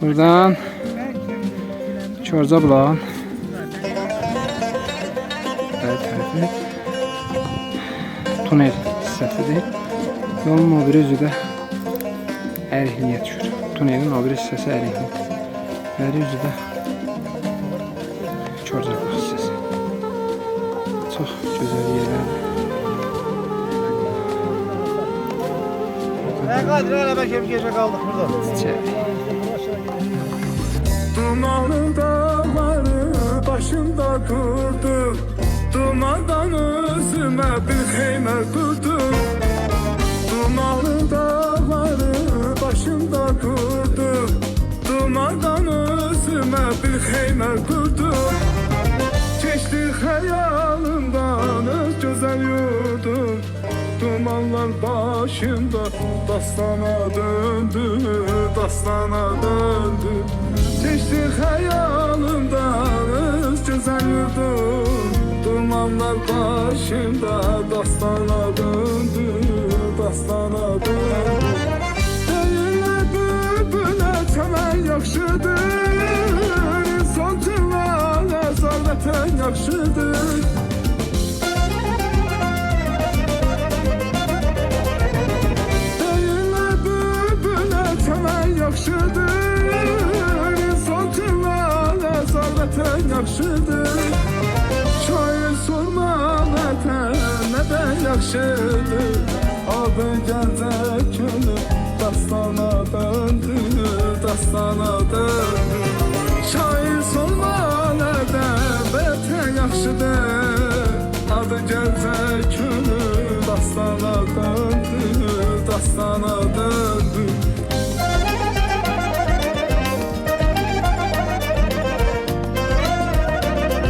Buradan Çorza bulağın Bəli tərəfi tunel hissəsidir. Yolun o biri üzü də ərikliyə düşür. Tunelin o biri hissəsi ərikli. Bəri üzü də Çorza bulaq hissəsi. Çox gözəl yerlərdir. Ne kadar hele belki bir gece kaldık burada. Çiçək. Dumanlı dağları başımda durdu Dumandan özüme bir xeymə qurdum Dumanlı dağları başımda durdu Dumandan özüme bir xeymə qurdum Keçdi xəyalımdan öz gözəl yurdum Dumanlar başımda dastana döndü, dastana döndü. Keçdi xəyalımdan öz gözəl yurdum. Dumanlar başımda dastana döndü, dastana döndü çəmən yaxşıdır İnsan cıvalə zalətən yaxşıdır Şair sorma vətən nədən yaxşıdır Adı gəncə könül dastana döndü Dastana döndü Şair sorma nədən vətən yaxşıdır Adı gəncə könül dastana döndü Dastana döndü